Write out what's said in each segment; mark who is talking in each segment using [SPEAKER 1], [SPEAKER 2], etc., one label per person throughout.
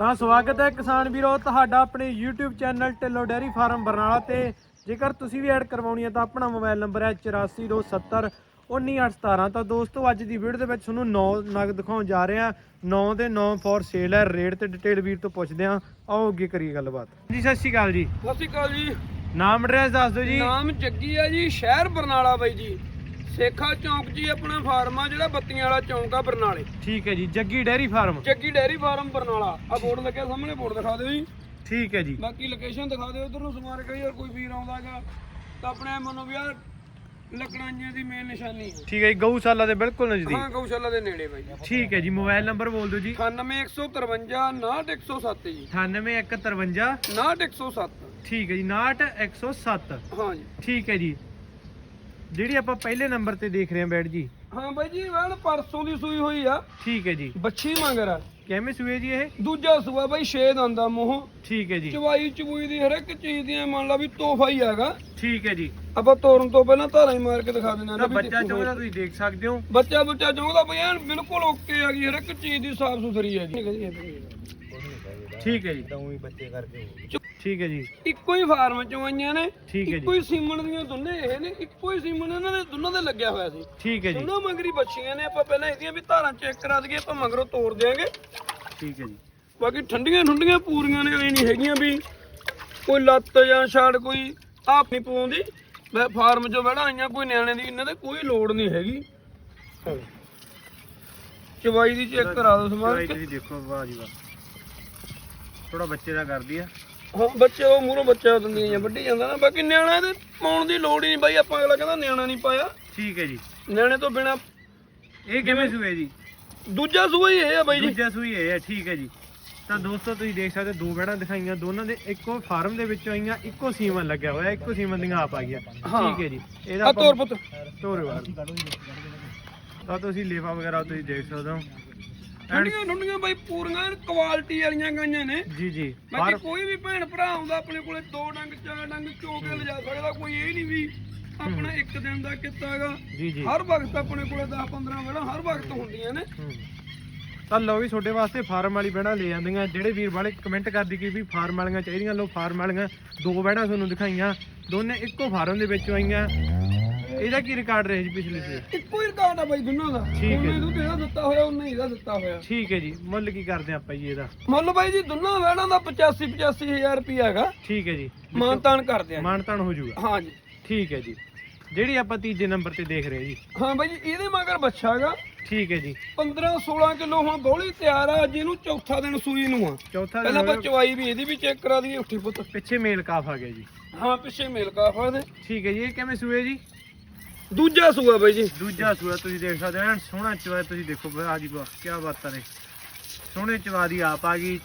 [SPEAKER 1] ਤਾਂ ਸਵਾਗਤ ਹੈ ਕਿਸਾਨ ਵੀਰੋ ਤੁਹਾਡਾ ਆਪਣੇ YouTube channel Dhillon dairy farm Barnala ਤੇ। ਜੇਕਰ ਤੁਸੀਂ ਵੀ ਐਡ ਕਰਵਾਉਣੀ ਹੈ ਤਾਂ ਆਪਣਾ ਮੋਬਾਈਲ ਨੰਬਰ ਹੈ 8427 19817 ਤਾਂ ਦੋਸਤੋ ਅੱਜ ਦੀ ਵੀਡੀਓ ਦੇ ਵਿੱਚ ਤੁਹਾਨੂੰ 9 ਨਗ ਦਿਖਾਉਣ ਜਾ ਰਹੇ ਹਾਂ। 9 ਦੇ 9 ਫॉर ਸੇਲ ਹੈ। ਰੇਟ ਤੇ ਡਿਟੇਲ ਵੀਰ ਤੋਂ ਪੁੱਛਦੇ ਹਾਂ। ਆਓ ਅੱਗੇ ਕਰੀਏ ਗੱਲਬਾਤ। ਜੀ ਸਤਿ ਸ਼੍ਰੀ ਅਕਾਲ ਜੀ।
[SPEAKER 2] ਸਤਿ ਸ਼੍ਰੀ ਅਕਾਲ ਜੀ।
[SPEAKER 1] ਨਾਮ ਐਡਰੈਸ ਦੱਸ ਦਿਓ ਜੀ।
[SPEAKER 2] ਨਾਮ ਜੱਗੀ ਆ ਜੀ ਸ਼ਹਿਰ ਬਰਨਾਲਾ ਬਾਈ ਜੀ। ਸੇਖਾ ਚੌਂਕ ਜੀ ਆਪਣਾ ਫਾਰਮ ਆ ਜਿਹੜਾ ਬੱਤੀਆਂ ਵਾਲਾ ਚੌਂਕ ਆ ਬਰਨਾਲੇ।
[SPEAKER 1] ਠੀਕ ਹੈ ਜੀ Jaggi dairy farm
[SPEAKER 2] Jaggi dairy farm Barnala. ਆ ਬੋਰਡ ਲੱਗਿਆ ਸਾਹਮਣੇ ਬੋਰਡ ਦਿਖਾ ਦਿਓ ਜੀ।
[SPEAKER 1] ਠੀਕ ਹੈ ਜੀ।
[SPEAKER 2] ਬਾਕੀ ਲੋਕੇਸ਼ਨ ਦਿਖਾ ਦਿਓ ਉਧਰ ਨੂੰ ਸਮਾਰ ਕੇ ਯਾਰ ਕੋਈ ਵੀਰ ਆਉਂਦਾਗਾ ਤਾਂ ਆਪਣੇ ਮਨੋ ਵੀ ਯਾਰ ਲੱਕੜਾਂਆਂ ਦੀ ਮੇਨ ਨਿਸ਼ਾਨੀ ਹੈ।
[SPEAKER 1] ਠੀਕ ਹੈ ਜੀ ਗਊਸ਼ਾਲਾ ਦੇ ਬਿਲਕੁਲ ਨਜ਼ਦੀਕ।
[SPEAKER 2] ਹਾਂ ਗਊਸ਼ਾਲਾ ਦੇ ਨੇੜੇ ਬਾਈ
[SPEAKER 1] ਠੀਕ ਹੈ ਜੀ ਮੋਬਾਈਲ ਨੰਬਰ ਬੋਲ ਦਿਓ ਜੀ।
[SPEAKER 2] 98153 69107 ਜੀ।
[SPEAKER 1] 98153
[SPEAKER 2] 69107
[SPEAKER 1] ਠੀਕ ਹੈ ਜੀ 69107
[SPEAKER 2] ਹਾਂ ਜੀ।
[SPEAKER 1] ਠੀਕ ਹੈ ਜੀ। ਜਿਹੜੀ ਆਪਾਂ ਪਹਿਲੇ ਨੰਬਰ ਤੇ ਦੇਖ ਰਹੇ ਹਾਂ ਬੈਡ ਜੀ।
[SPEAKER 2] ਹਾਂ ਬਾਈ ਜੀ ਵੈਣ ਪਰਸੋਂ ਦੀ ਸੂਈ ਹੋਈ ਆ।
[SPEAKER 1] ਠੀਕ ਹੈ ਜੀ।
[SPEAKER 2] ਬੱਚੀ ਮੰਗਰ ਆ।
[SPEAKER 1] ਕਿਵੇਂ ਸੂਏ ਜੀ ਇਹ?
[SPEAKER 2] ਦੂਜਾ ਸੂਆ ਬਾਈ ਛੇ ਦੰਦਾ ਮੂੰਹ।
[SPEAKER 1] ਠੀਕ ਹੈ ਜੀ।
[SPEAKER 2] ਚਵਾਈ ਚਬੂਈ ਦੀ ਹਰ ਇੱਕ ਚੀਜ਼ ਦੀ ਮੰਨ ਲਾ ਵੀ ਤੋਹਫਾ ਹੀ ਹੈਗਾ।
[SPEAKER 1] ਠੀਕ ਹੈ ਜੀ।
[SPEAKER 2] ਆਪਾਂ ਤੋਰਨ ਤੋਂ ਪਹਿਲਾਂ ਧਾਰਾਂ ਹੀ ਮਾਰ ਕੇ ਦਿਖਾ ਦਿੰਦੇ
[SPEAKER 1] ਤਾਂ
[SPEAKER 2] ਹਾਂ ਵੀ
[SPEAKER 1] ਬੱਚਾ ਚਾਹੁੰਦਾ ਤੁਸੀਂ ਦੇਖ ਸਕਦੇ ਹੋ।
[SPEAKER 2] ਬੱਚਾ ਬੱਚਾ ਚਾਹੁੰਦਾ ਬਈ ਐਨ ਬਿਲਕੁਲ ਓਕੇ ਹੈਗੀ ਹਰ ਇੱਕ ਚੀਜ਼ ਦੀ ਸਾਫ਼ ਸੁਥਰੀ ਹੈਗੀ
[SPEAKER 1] ਠੀਕ ਹੈ ਜੀ। ਠੀਕ ਹੈ ਜੀ।
[SPEAKER 2] ਇੱਕੋ ਹੀ ਫਾਰਮ ਚੋਂ ਆਈਆਂ ਨੇ
[SPEAKER 1] ਠੀਕ ਹੈ
[SPEAKER 2] ਇੱਕੋ
[SPEAKER 1] ਜੀ
[SPEAKER 2] ਹੀ ਸੀਮਣ ਦੀਆਂ ਦੋਨੇ ਇਹ ਨੇ ਇੱਕੋ ਹੀ ਸੀਮਣ ਇਹਨਾਂ ਦੇ ਦੋਨਾਂ ਦੇ ਲੱਗਿਆ ਹੋਇਆ ਸੀ।
[SPEAKER 1] ਠੀਕ ਹੈ ਜੀ।
[SPEAKER 2] ਦੋਨੋਂ ਮੰਗਰੀ ਬੱਚੀਆਂ ਨੇ ਆਪਾਂ ਪਹਿਲਾਂ ਇਹਦੀਆਂ ਵੀ ਧਾਰਾਂ ਚੈੱਕ ਕਰਾ ਦਈਏ ਆਪਾਂ ਮਗਰੋਂ ਤੋੜ ਦਿਆਂਗੇ।
[SPEAKER 1] ਠੀਕ ਹੈ ਜੀ।
[SPEAKER 2] ਬਾਕੀ ਠੰਡੀਆਂ ਠੰਡੀਆਂ ਪੂਰੀਆਂ ਨੇ ਐ ਨਹੀਂ ਹੈਗੀਆਂ ਵੀ ਕੋਈ ਲੱਤ ਜਾਂ ਛਾੜ ਕੋਈ ਆਪ ਨਹੀਂ ਪਾਉਂਦੀ ਮੈਂ ਫਾਰਮ 'ਚੋਂ ਵੜਾ ਆਈਆਂ ਕੋਈ ਨਿਆਣੇ ਦੀ ਇਹਨਾਂ ਤੇ ਕੋਈ ਲੋੜ ਨਹੀਂ ਹੈਗੀ। ਚਵਾਈ ਦੀ ਚੈੱਕ ਕਰਾ ਦਿਓ ਸਮਾਨ।
[SPEAKER 1] ਚਵਾਈ ਤੁਸੀਂ ਦੇਖੋ ਵਾਹ ਜੀ ਵਾਹ। ਥੋੜਾ ਬੱਚੇ ਦਾ ਕਰਦੀ ਆ।
[SPEAKER 2] ਹਾਂ ਬੱਚੇ ਉਹ ਮੂਹਰੋਂ ਬੱਚਾ ਦਿੰਦੀਆਂ ਜਾਂ ਵੱਢੀ ਜਾਂਦਾ ਨਾ। ਬਾਕੀ ਨਿਆਣਾ ਇਹਦੇ ਪਾਉਣ ਦੀ ਲੋੜ ਹੀ ਨਹੀਂ ਬਾਈ ਆਪਾਂ ਅਗਲਾ ਕਹਿੰਦਾ ਨਿਆਣਾ ਨਹੀਂ ਪਾਇਆ।
[SPEAKER 1] ਠੀਕ ਹੈ ਜੀ।
[SPEAKER 2] ਨਿਆਣੇ ਤੋਂ ਬਿਨਾ
[SPEAKER 1] ਇਹ ਕਿਵੇਂ ਸੂਏ ਜੀ?
[SPEAKER 2] ਦੂਜਾ ਸੂਆ ਹੀ ਇਹ ਆ ਬਾਈ ਜੀ।
[SPEAKER 1] ਦੂਜਾ ਸੂਈ ਇਹ ਹੈ ਠੀਕ ਹੈ ਜੀ। ਤਾਂ ਦੋਸਤੋ ਤੁਸੀਂ ਦੇਖ ਸਕਦੇ ਹੋ ਦੋ ਬੈੜਾਂ ਦਿਖਾਈਆਂ ਦੋਨਾਂ ਦੇ ਇੱਕੋ ਫਾਰਮ ਦੇ ਵਿੱਚੋਂ ਆਈਆਂ ਇੱਕੋ ਸੀਮਨ ਲੱਗਿਆ ਹੋਇਆ ਇੱਕੋ ਸੀਮਨ ਦੀਆਂ ਆਪ ਆ ਗਿਆ
[SPEAKER 2] ਹਾਂ।
[SPEAKER 1] ਠੀਕ ਹੈ ਜੀ। ਇਹਦਾ
[SPEAKER 2] ਆ ਤੋਰ ਪੁੱਤ।
[SPEAKER 1] ਤੋਰੇ ਵਾਰ। ਤਾਂ ਤੁਸੀਂ ਲੇਵਾ ਵਗੈਰਾ ਤੁਸੀਂ ਦੇਖ ਸਕਦੇ ਹੋ।
[SPEAKER 2] ਠੰਡੀਆਂ ਠੰਡੀਆਂ ਬਾਈ ਪੂਰੀਆਂ ਕੁਆਲਿਟੀ ਵਾਲੀਆਂ ਗਾਈਆਂ ਨੇ।
[SPEAKER 1] ਜੀ ਜੀ।
[SPEAKER 2] ਬਾਕੀ ਕੋਈ ਵੀ ਭੈਣ ਭਰਾ ਆਉਂਦਾ ਆਪਣੇ ਕੋਲੇ ਦੋ ਡੰਗ ਚਾਰ ਡੰਗ ਚੋ ਕੇ ਲਿਜਾ ਸਕਦਾ ਕੋਈ ਇਹ ਨਹੀਂ ਵੀ ਆਪਣਾ ਇੱਕ ਦਿਨ ਦਾ ਕੀਤਾ ਹੈਗਾ।
[SPEAKER 1] ਜੀ ਜੀ।
[SPEAKER 2] ਹਰ ਵਕਤ ਆਪਣੇ ਕੋਲੇ 10 15 ਵੇਲਾ ਹਰ ਵਕਤ ਹੁੰਦੀਆਂ ਨੇ।
[SPEAKER 1] ਤਾਂ ਲਓ ਵੀ ਤੁਹਾਡੇ ਵਾਸਤੇ ਫਾਰਮ ਵਾਲੀ ਬੈੜਾਂ ਲੈ ਜਾਂਦੀਆਂ ਜਿਹੜੇ ਵੀਰ ਵਾਲੇ ਕਮੈਂਟ ਕਰਦੀ ਕਿ ਵੀ ਫਾਰਮ ਵਾਲੀਆਂ ਚਾਹੀਦੀਆਂ ਲਓ ਫਾਰਮ ਵਾਲੀਆਂ ਦੋ ਬੈੜਾਂ ਤੁਹਾਨੂੰ ਦਿਖਾਈਆਂ। ਦੋਨੇ ਇੱਕੋ ਫਾਰਮ ਦੇ ਵਿੱਚੋਂ ਆਈਆਂ। ਇਹਦਾ ਕੀ ਰਿਕਾਰਡ ਰਿਹਾ ਜੀ ਪਿਛਲੇ ਸੇ
[SPEAKER 2] ਇੱਕੋ ਹੀ ਰਿਕਾਰਡ ਆ ਬਾਈ ਦੋਨਾਂ ਦਾ।
[SPEAKER 1] ਠੀਕ ਹੈ।
[SPEAKER 2] ਉਹਨੇ ਦੁੱਧ ਇਹਦਾ ਦਿੱਤਾ ਹੋਇਆ ਉਹਨੇ ਇਹਦਾ ਦਿੱਤਾ ਹੋਇਆ।
[SPEAKER 1] ਠੀਕ ਹੈ ਜੀ। ਮੁੱਲ ਕੀ ਕਰਦੇ ਆਪਾਂ ਜੀ ਇਹਦਾ?
[SPEAKER 2] ਮੁੱਲ ਬਾਈ ਜੀ ਦੋਨਾਂ ਵੇੜਾਂ ਦਾ 85 85000 ਰੁਪਿਆ ਹੈਗਾ।
[SPEAKER 1] ਠੀਕ ਹੈ ਜੀ।
[SPEAKER 2] ਮਾਨਤਾਨ ਕਰਦੇ ਆ।
[SPEAKER 1] ਮਾਨਤਾਨ ਹੋ ਜਾਊਗਾ।
[SPEAKER 2] ਹਾਂ ਜੀ।
[SPEAKER 1] ਠੀਕ ਹੈ ਜੀ। ਜਿਹੜੀ ਆਪਾਂ ਤੀਜੇ ਨੰਬਰ ਤੇ ਦੇਖ ਰਹੇ ਜੀ।
[SPEAKER 2] ਹਾਂ ਬਾਈ ਜੀ ਇਹਦੇ ਮਗਰ ਬੱਚਾ ਹੈਗਾ।
[SPEAKER 1] ਠੀਕ ਹੈ ਜੀ। 15
[SPEAKER 2] 15 16 ਕਿਲੋ ਹੁਣ ਬੋਲੀ ਤਿਆਰ ਆ। ਜਿਹਨੂੰ ਚੌਥਾ ਦਿਨ ਸੂਈ ਨੂੰ ਆ।
[SPEAKER 1] ਚੌਥਾ
[SPEAKER 2] ਪਹਿਲਾਂ
[SPEAKER 1] ਦਿਨ
[SPEAKER 2] ਆਪਾਂ ਚਵਾਈ ਵੀ ਇਹਦੀ ਵੀ ਚੈੱਕ ਕਰਾ ਦਈਏ ਉੱਠੀ ਪੁੱਤ।
[SPEAKER 1] ਪਿੱਛੇ ਮੇਲ ਕਾਫ ਆ ਗਿਆ ਜੀ।
[SPEAKER 2] ਹਾਂ ਪਿੱਛੇ ਮੇਲ ਕਾਫਾ ਦੇ
[SPEAKER 1] ਠੀਕ ਹੈ ਜੀ ਇਹ ਕਿਵੇਂ ਸੂਏ ਜੀ?
[SPEAKER 2] ਦੂਜਾ ਸੂਆ ਬਾਈ ਜੀ।
[SPEAKER 1] ਦੂਜਾ ਸੂਆ ਤੁਸੀਂ ਦੇਖ ਸਕਦੇ ਹੋ ਐਨ ਸੋਹਣਾ ਚਵਾ ਤੁਸੀਂ ਦੇਖੋ ਆ ਜੀ ਵਾਹ ਕੀ ਬਾਤਾਂ ਨੇ ਸੋਹਣੇ ਚਵਾ ਦੀ ਆਪ ਆ ਗਈ।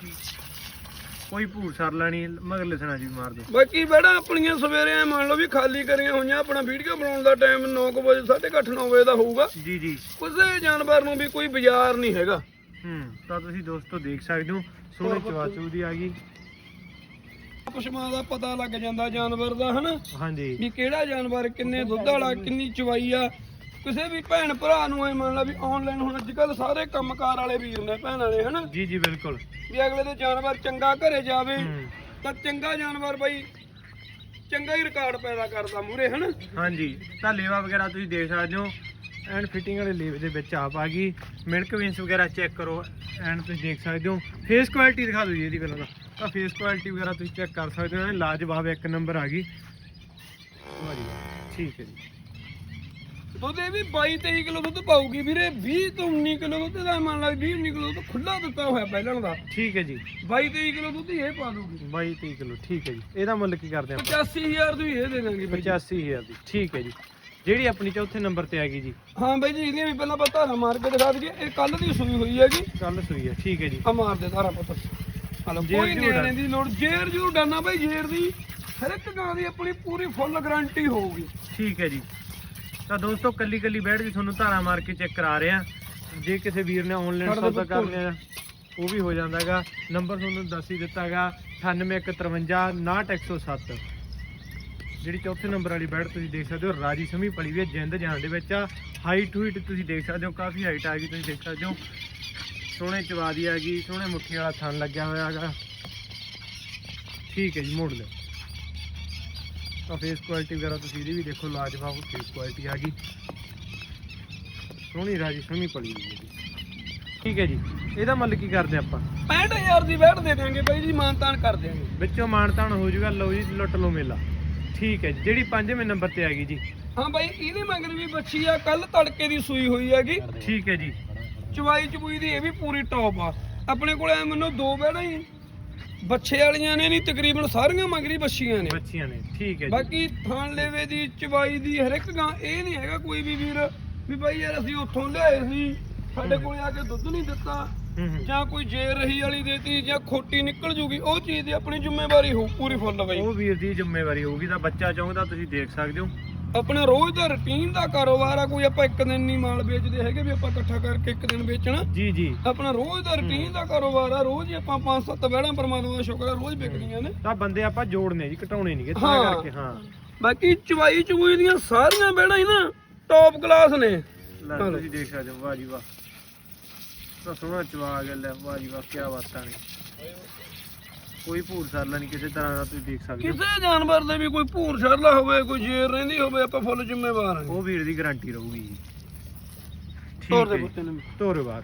[SPEAKER 1] ਕੋਈ ਭੂਰ ਸਰ ਲੈਣੀ ਮਗਰ ਲਿਸਣਾ ਜੀ ਮਾਰ ਦੋ
[SPEAKER 2] ਬਾਕੀ ਬੜਾ ਆਪਣੀਆਂ ਸਵੇਰੇ ਮੰਨ ਲਓ ਵੀ ਖਾਲੀ ਕਰੀਆਂ ਹੋਈਆਂ ਆਪਣਾ ਵੀਡੀਓ ਬਣਾਉਣ ਦਾ ਟਾਈਮ 9 ਵਜੇ 8:30 9 ਵਜੇ ਦਾ ਹੋਊਗਾ।
[SPEAKER 1] ਜੀ ਜੀ।
[SPEAKER 2] ਕਿਸੇ ਜਾਨਵਰ ਨੂੰ ਵੀ ਕੋਈ ਬਾਜ਼ਾਰ ਨਹੀਂ ਹੈਗਾ।
[SPEAKER 1] ਹੂੰ ਤਾਂ ਤੁਸੀਂ ਦੋਸਤੋ ਦੇਖ ਸਕਦੇ ਹੋ ਸੋਹਣੇ ਚਵਾ ਚੂ ਦੀ ਆ ਗਈ।
[SPEAKER 2] ਪਸ਼ੂਆਂ ਦਾ ਪਤਾ ਲੱਗ ਜਾਂਦਾ ਜਾਨਵਰ ਦਾ ਹਨਾ?
[SPEAKER 1] ਹਾਂਜੀ।
[SPEAKER 2] ਵੀ ਕਿਹੜਾ ਜਾਨਵਰ ਕਿੰਨੇ ਦੁੱਧ ਵਾਲਾ ਕਿੰਨੀ ਚਵਾਈ ਆ। ਕਿਸੇ ਵੀ ਭੈਣ ਭਰਾ ਨੂੰ ਐ ਮੰਨ ਲਾ ਵੀ ਆਨਲਾਈਨ ਹੁਣ ਅੱਜ ਕੱਲ ਸਾਰੇ ਕੰਮਕਾਰ ਵਾਲੇ ਵੀਰ ਨੇ ਭੈਣ ਵਾਲੇ ਹਨਾ?
[SPEAKER 1] ਜੀ ਜੀ ਬਿਲਕੁਲ।
[SPEAKER 2] ਵੀ ਅਗਲੇ ਦੇ ਜਾਨਵਰ ਚੰਗਾ ਘਰੇ ਜਾਵੇ
[SPEAKER 1] ਹੂੰ।
[SPEAKER 2] ਤਾਂ ਚੰਗਾ ਜਾਨਵਰ ਬਾਈ ਚੰਗਾ ਹੀ ਰਿਕਾਰਡ ਪੈਦਾ ਕਰਦਾ ਮੂਰੇ ਹਨਾ?
[SPEAKER 1] ਹਾਂਜੀ। ਤਾਂ ਲੇਵਾ ਵਗੈਰਾ ਤੁਸੀਂ ਦੇਖ ਸਕਦੇ ਹੋ। ਐਂਡ ਫਿਟਿੰਗ ਵਾਲੇ ਲੇਵੇ ਦੇ ਵਿੱਚ ਆਪ ਆ ਗਈ। ਮਿਲਕ ਵਿੰਸ ਵਗੈਰਾ ਚੈੱਕ ਕਰੋ। ਐਂਡ ਤੁਸੀਂ ਦੇਖ ਸਕਦੇ ਹੋ। ਫੇਸ ਕੁਆਲਿਟੀ ਦਿਖਾ ਦਿਓ ਜੀ ਇਹਦੀ ਪਹਿਲਾਂ ਤਾਂ। ਤਾਂ ਫੇਸ ਕੁਆਲਿਟੀ ਵਗੈਰਾ ਤੁਸੀਂ ਚੈੱਕ ਕਰ ਸਕਦੇ ਹੋ ਲਾਜਵਾਬ ਇੱਕ ਨੰਬਰ ਆ ਗਈ। ਜੀ। ਠੀਕ ਹੈ ਜੀ।
[SPEAKER 2] ਦੁੱਧ ਇਹ ਵੀ 22 23 ਕਿਲੋ ਦੁੱਧ ਪਾਊਗੀ ਵੀਰੇ 20 ਤੋਂ 19 ਕਿਲੋ ਦੁੱਧ ਦਾ ਮੰਨ ਲਾ 20 19 ਕਿਲੋ ਦੁੱਧ ਖੁੱਲਾ ਦਿੱਤਾ ਹੋਇਆ ਪਹਿਲਾਂ ਦਾ।
[SPEAKER 1] ਠੀਕ ਹੈ ਜੀ।
[SPEAKER 2] 22 23 ਕਿਲੋ ਦੁੱਧ ਹੀ ਇਹ ਪਾ ਦੂਗੀ
[SPEAKER 1] 22 30 ਕਿਲੋ ਠੀਕ ਹੈ ਜੀ। ਇਹਦਾ ਮੁੱਲ ਕੀ ਕਰਦੇ ਆਪਾਂ?
[SPEAKER 2] 85000 ਦੀ ਇਹ ਦੇ ਦਾਂਗੇ ਬਾਈ
[SPEAKER 1] 85000 ਦੀ ਠੀਕ ਹੈ ਜੀ। ਜਿਹੜੀ ਆਪਣੀ ਚੌਥੇ ਨੰਬਰ ਤੇ ਆ ਗਈ ਜੀ।
[SPEAKER 2] ਹਾਂ ਬਾਈ ਜੀ ਇਹਦੀਆਂ ਵੀ ਪਹਿਲਾਂ ਆਪਾਂ ਧਾਰਾ ਮਾਰ ਕੇ ਦਿਖਾ ਦਈਏ ਇਹ ਕੱਲ ਦੀ ਸੂਈ ਹੋਈ ਹੈਗੀ।
[SPEAKER 1] ਕੱਲ ਸੂਈ ਹੈ ਠੀਕ ਹੈ ਜੀ।
[SPEAKER 2] ਆ ਮਾਰ ਦੇ ਧਾਰਾ ਪੁੱਤ। ਕੋਈ ਨਿਆਣੇ ਦੀ ਲੋੜ ਜੇਰ ਜਰੂਰ ਡਾਨਾ ਬਾਈ ਜੇਰ ਦੀ ਹਰ ਇੱਕ ਗਾਂ ਦੀ ਆਪਣੀ ਪੂਰੀ ਫੁੱਲ ਗਾਰੰਟੀ ਹੋਊਗੀ।
[SPEAKER 1] ਠੀਕ ਹੈ ਜੀ। ਤਾਂ ਦੋਸਤੋ ਕੱਲੀ ਕੱਲੀ ਬੈਠ ਵੀ ਤੁਹਾਨੂੰ ਧਾਰਾ ਮਾਰ ਕੇ ਚੈੱਕ ਕਰਾ ਰਹੇ ਆ ਜੇ ਕਿਸੇ ਵੀਰ ਨੇ ਆਨਲਾਈਨ
[SPEAKER 2] ਕਰ ਦਿਓ
[SPEAKER 1] ਸੌਦਾ
[SPEAKER 2] ਬਿਲਕੁਲ।
[SPEAKER 1] ਕਰਨਾ ਹੈ ਉਹ ਵੀ ਹੋ ਜਾਂਦਾਗਾ। ਨੰਬਰ ਤੁਹਾਨੂੰ ਦੱਸ ਹੀ ਦਿੱਤਾਗਾ 9853 ਜਿਹੜੀ ਚੌਥੇ ਨੰਬਰ ਵਾਲੀ ਬੈਡ ਤੁਸੀਂ ਦੇਖ ਸਕਦੇ ਹੋ ਰਾਜੀ ਸਮੀ ਪਲੀ ਵੀ ਜਿੰਦ ਦੇ ਵਿੱਚ ਆ। ਹਾਈਟ ਹੂਟ ਤੁਸੀਂ ਦੇਖ ਸਕਦੇ ਹੋ ਕਾਫੀ ਹਾਈਟ ਆ ਗਈ ਤੁਸੀਂ ਦੇਖ ਸਕਦੇ ਹੋ। ਸੋਹਣੇ ਚਵਾ ਦੀ ਹੈਗੀ ਸੋਹਣੇ ਮੁੱਠੀ ਵਾਲਾ ਥਣ ਲੱਗਿਆ ਹੋਇਆ ਹੈਗਾ। ਠੀਕ ਹੈ ਜੀ ਮੋੜ ਲਿਓ। ਤਾਂ ਫੇਸ ਕੁਆਲਿਟੀ ਵਗੈਰਾ ਤੁਸੀਂ ਇਹਦੀ ਵੀ ਦੇਖੋ ਲਾਜਵਾਬ ਫੇਸ ਕੁਆਲਿਟੀ ਆ ਗਈ ਸੋਹਣੀ ਰਾਜੀ ਸੋਹਣੀ ਪਲੀ ਹੋਈ ਜੀ। ਠੀਕ ਹੈ ਜੀ ਇਹਦਾ ਮੁੱਲ ਕੀ ਕਰਦੇ ਆਪਾਂ?
[SPEAKER 2] 65000 ਦੀ ਵੈਟ ਦੇ ਦਿਆਂਗੇ ਬਾਈ ਜੀ ਮਾਨਤਾਨ ਕਰ ਦਿਆਂਗੇ।
[SPEAKER 1] ਵਿੱਚੋਂ ਮਾਨਤਾਨ ਹੋ ਜਾਊਗਾ ਲਓ ਜੀ ਲੁੱਟ ਲਓ ਮੇਲਾ। ਠੀਕ ਹੈ ਜਿਹੜੀ ਪੰਜਵੇਂ ਨੰਬਰ ਤੇ ਆ ਗਈ ਜੀ।
[SPEAKER 2] ਹਾਂ ਬਾਈ ਇਹਦੇ ਮਗਰ ਵੀ ਬੱਚੀ ਆ ਕੱਲ ਤੜਕੇ ਦੀ ਸੂਈ ਹੋਈ ਹੈਗੀ।
[SPEAKER 1] ਠੀਕ ਹੈ ਜੀ।
[SPEAKER 2] ਚਵਾਈ ਚਬੂਈ ਦੀ ਇਹ ਵੀ ਪੂਰੀ ਟੌਪ ਆ। ਆਪਣੇ ਕੋਲ ਐ ਮੈਨੂੰ ਦੋ ਬੈੜਾਂ ਹੀ। ਬੱਚੇ ਵਾਲੀਆਂ ਨੇ ਨਹੀਂ ਤਕਰੀਬਨ ਸਾਰੀਆਂ ਮਗਰੀ ਬੱਚੀਆਂ ਨੇ।
[SPEAKER 1] ਬੱਚੀਆਂ ਨੇ ਠੀਕ ਹੈ ਜੀ।
[SPEAKER 2] ਬਾਕੀ ਥਾਣ ਲੇਵੇ ਦੀ ਚਵਾਈ ਦੀ ਹਰ ਇੱਕ ਗਾਂ ਇਹ ਨਹੀਂ ਹੈਗਾ ਕੋਈ ਵੀ ਵੀਰ ਵੀ ਬਾਈ ਯਾਰ ਅਸੀਂ ਉੱਥੋਂ ਲਿਆਏ ਸੀ ਸਾਡੇ ਕੋਲੇ ਆ ਕੇ ਦੁੱਧ ਨਹੀਂ ਦਿੱਤਾ। ਜਾਂ ਕੋਈ ਜੇਰ ਰਹੀ ਵਾਲੀ ਦੇਤੀ ਜਾਂ ਖੋਟੀ ਨਿਕਲ ਜੂਗੀ ਉਹ ਚੀਜ਼ ਦੀ ਆਪਣੀ ਜ਼ਿੰਮੇਵਾਰੀ ਹੋ ਪੂਰੀ ਫੁੱਲ ਬਾਈ।
[SPEAKER 1] ਉਹ ਵੀਰ ਦੀ ਜ਼ਿੰਮੇਵਾਰੀ ਹੋਊਗੀ ਤਾਂ ਬੱਚਾ ਚਾਹੁੰਦਾ ਤੁਸੀਂ ਦੇਖ ਸਕਦੇ ਹੋ।
[SPEAKER 2] ਆਪਣਾ ਰੋਜ਼ ਦਾ ਰੁਟੀਨ ਦਾ ਕਾਰੋਬਾਰ ਆ ਕੋਈ ਆਪਾਂ ਇੱਕ ਦਿਨ ਨਹੀਂ ਮਾਲ ਵੇਚਦੇ ਹੈਗੇ ਵੀ ਆਪਾਂ ਇਕੱਠਾ ਕਰਕੇ ਇੱਕ ਦਿਨ ਵੇਚਣਾ।
[SPEAKER 1] ਜੀ ਜੀ।
[SPEAKER 2] ਆਪਣਾ ਰੋਜ਼ ਦਾ ਰੁਟੀਨ ਦਾ ਕਾਰੋਬਾਰ ਆ ਰੋਜ਼ ਹੀ ਆਪਾਂ ਪੰਜ ਸੱਤ ਵਹਿੜਾਂ ਪਰਮਾਤਮਾ ਦਾ ਸ਼ੁਕਰ ਆ ਰੋਜ਼ ਵਿਕਦੀਆਂ ਨੇ।
[SPEAKER 1] ਤਾਂ ਬੰਦੇ ਆਪਾਂ ਜੋੜਨੇ ਜੀ ਘਟਾਉਣੇ ਨਹੀਂਗੇ ਤਾਂ। ਕਰਕੇ ਹਾਂ।
[SPEAKER 2] ਬਾਕੀ ਚਵਾਈ ਚਵੂਈ ਦੀਆਂ ਸਾਰੀਆਂ ਵਹਿੜਾਂ ਹੀ ਨਾ ਟੌਪ ਕਲਾਸ ਨੇ।
[SPEAKER 1] ਲੈ। ਤੁਸੀਂ ਦੇਖ ਸਕਦੇ ਹੋ ਵਾਹ ਜੀ ਵਾਹ। ਤਾਂ ਸੋਹਣਾ ਚਵਾ ਗਿਆ ਲੈ ਵਾਹ ਜੀ ਵਾਹ ਕੀ ਬਾਤਾਂ ਨੇ। ਕੋਈ ਭੂਰ ਸਰਲਾ ਨਹੀਂ ਕਿਸੇ ਤਰ੍ਹਾਂ ਦਾ ਤੁਸੀਂ ਦੇਖ ਸਕਦੇ ਹੋ।
[SPEAKER 2] ਕਿਸੇ ਜਾਨਵਰ ਦੇ ਵੀ ਕੋਈ ਭੂਰ ਛਰਲਾ ਹੋਵੇ ਕੋਈ ਜੇਰ ਰਹਿੰਦੀ ਹੋਵੇ ਆਪਾਂ ਫੁੱਲ ਜ਼ਿੰਮੇਵਾਰ ਹਾਂ।
[SPEAKER 1] ਉਹ ਵੀਰ ਦੀ ਗਾਰੰਟੀ ਰਹੂਗੀ ਜੀ।
[SPEAKER 2] ਤੋਰ ਦੇ
[SPEAKER 1] ਹੈ
[SPEAKER 2] ਪੁੱਤੇ ਨੂੰ
[SPEAKER 1] ਤੋਰੇ ਬਾਹਰ।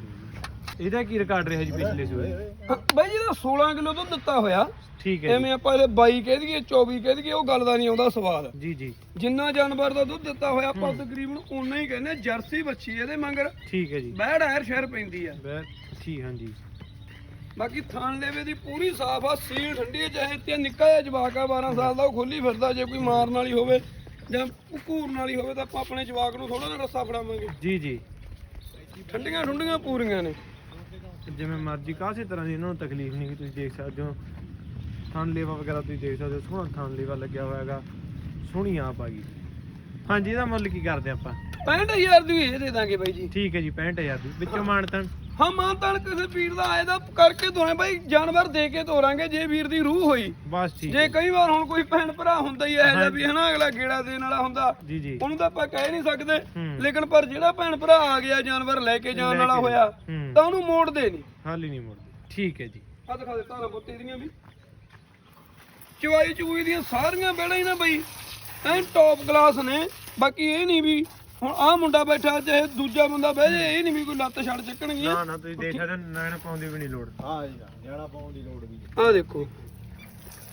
[SPEAKER 1] ਇਹਦਾ ਕੀ ਰਿਕਾਰਡ ਰਿਹਾ ਜੀ ਪਿਛਲੇ ਸੂਏ?
[SPEAKER 2] ਹਾਂ, ਬਾਈ ਜਿਹਦਾ 16 ਕਿਲੋ ਦੁੱਧ ਦਿੱਤਾ ਹੋਇਆ
[SPEAKER 1] ਠੀਕ ਹੈ ਜੀ।
[SPEAKER 2] ਐਵੇਂ ਆਪਾਂ ਇਹਦੇ 22 ਕਹਿ ਦਈਏ 24 ਕਹਿ ਦਈਏ ਉਹ ਗੱਲ ਦਾ ਨਹੀਂ ਆਉਂਦਾ ਸਵਾਦ
[SPEAKER 1] ਜੀ ਜੀ।
[SPEAKER 2] ਜਿੰਨਾ ਜਾਨਵਰ ਦਾ ਦੁੱਧ ਦਿੱਤਾ ਹੋਇਆ ਆਪਾਂ ਤਕਰੀਬਨ ਉਨਾ ਹੀ ਕਹਿੰਦੇ ਜਰਸੀ ਬੱਚੀ ਇਹਦੇ ਮੰਗਰ।
[SPEAKER 1] ਠੀਕ ਹੈ ਜੀ।
[SPEAKER 2] ਬੈੜ ਐਰ ਸ਼ਹਿਰ ਪੈਂਦੀ ਆ।
[SPEAKER 1] ਬੈ ਠੀਕ ਹਾਂਜੀ।
[SPEAKER 2] ਬਾਕੀ ਥਾਣ ਲੇਵੇ ਦੀ ਪੂਰੀ ਸਾਫ਼ ਆ ਸੀਲ ਠੰਡੀ ਚਾਹੇ ਤੇ ਨਿੱਕਾ ਜਿਹਾ ਜਵਾਕ ਆ 12 ਸਾਲ ਦਾ ਉਹ ਖੋਲੀ ਫਿਰਦਾ ਜੇ ਕੋਈ ਮਾਰਨ ਵਾਲੀ ਹੋਵੇ ਜਾਂ ਘੂਰਨ ਵਾਲੀ ਹੋਵੇ ਤਾਂ ਆਪਾਂ ਆਪਣੇ ਜਵਾਕ ਨੂੰ ਥੋੜਾ ਜਿਹਾ ਰੱਸਾ ਫੜਾਵਾਂਗੇ।
[SPEAKER 1] ਜੀ ਜੀ।
[SPEAKER 2] ਠੰਡੀਆਂ ਠੰਡੀਆਂ ਪੂਰੀਆਂ ਨੇ।
[SPEAKER 1] ਜਿਵੇਂ ਮਰਜ਼ੀ ਕਾਸੇ ਤਰ੍ਹਾਂ ਦੀ ਇਹਨਾਂ ਨੂੰ ਤਕਲੀਫ ਨਹੀਂ ਕਿ ਤੁਸੀਂ ਦੇਖ ਸਕਦੇ ਹੋ। ਥਣ ਲੇਵਾ ਵਗੈਰਾ ਤੁਸੀਂ ਦੇਖ ਸਕਦੇ ਹੋ ਸੋਹਣਾ ਥਣ ਲੇਵਾ ਲੱਗਿਆ ਹੋਇਆ ਹੈਗਾ। ਸੋਹਣੀ ਆਪ ਆ ਗਈ। ਹਾਂਜੀ ਇਹਦਾ ਮੁੱਲ ਕੀ ਕਰਦੇ ਆਪਾਂ?
[SPEAKER 2] 65000 ਦੀ ਇਹ ਦੇ ਦਾਂਗੇ ਬਾਈ ਜੀ।
[SPEAKER 1] ਠੀਕ ਹੈ ਜੀ 65000 ਦੀ। ਵਿੱਚੋਂ ਮਾਨਤਨ?
[SPEAKER 2] ਹਾਂ ਮਾਂ ਤਾਂ ਕਿਸੇ ਵੀਰ ਦਾ ਆਏ ਦਾ ਕਰਕੇ ਦੋਣੇ ਬਾਈ ਜਾਨਵਰ ਦੇ ਕੇ ਤੋਰਾਂਗੇ ਜੇ ਵੀਰ ਦੀ ਰੂਹ ਹੋਈ।
[SPEAKER 1] ਬਸ ਠੀਕ
[SPEAKER 2] ਜੇ ਕਈ ਵਾਰ ਹੁਣ ਕੋਈ ਭੈਣ ਭਰਾ ਹੁੰਦਾ ਹੀ ਇਹ ਜਿਹਾ ਵੀ ਹਨਾ ਅਗਲਾ ਗੇੜਾ ਦੇਣ ਵਾਲਾ ਹੁੰਦਾ
[SPEAKER 1] ਜੀ ਜੀ।
[SPEAKER 2] ਉਹਨੂੰ ਤਾਂ ਆਪਾਂ ਕਹਿ ਨਹੀਂ ਸਕਦੇ। ਲੇਕਿਨ ਪਰ ਜਿਹੜਾ ਭੈਣ ਭਰਾ ਆ ਗਿਆ ਜਾਨਵਰ ਲੈ ਕੇ ਜਾਣ ਵਾਲਾ ਹੋਇਆ। ਤਾਂ ਉਹਨੂੰ ਮੋੜਦੇ ਨਹੀਂ।
[SPEAKER 1] ਹਾਲ ਨਹੀਂ ਮੁੜਦੀ। ਠੀਕ ਹੈ ਜੀ।
[SPEAKER 2] ਆ ਦਿਖਾ ਦੇ ਤਾਰਾਂ ਬੁੱਤੇ ਦੀਆਂ ਵੀ। ਚਵਾਈ ਚੂਈ ਦੀਆਂ ਸਾਰੀਆਂ ਬੈੜਾਂ ਹੀ ਨਾ ਬਈ ਐਂ ਟੌਪ ਕਲਾਸ ਨੇ ਬਾਕੀ ਇਹ ਨਹੀਂ ਵੀ ਹੁਣ ਆਹ ਮੁੰਡਾ ਬੈਠਾ ਚਾਹੇ ਦੂਜਾ ਬੰਦਾ ਬਹਿ ਜਾਏ ਇਹ ਨਹੀਂ ਵੀ ਕੋਈ ਲੱਤ ਛੱਡ ਚੱਕਣਗੀਆਂ
[SPEAKER 1] ਨਾ ਨਾ ਤੁਸੀਂ ਦੇਖ ਸਕਦੇ ਹੋ ਨੈਣ ਪਾਉਂਦੀ ਵੀ ਨਹੀਂ ਲੋੜ।
[SPEAKER 2] ਆਹ ਦੇਖੋ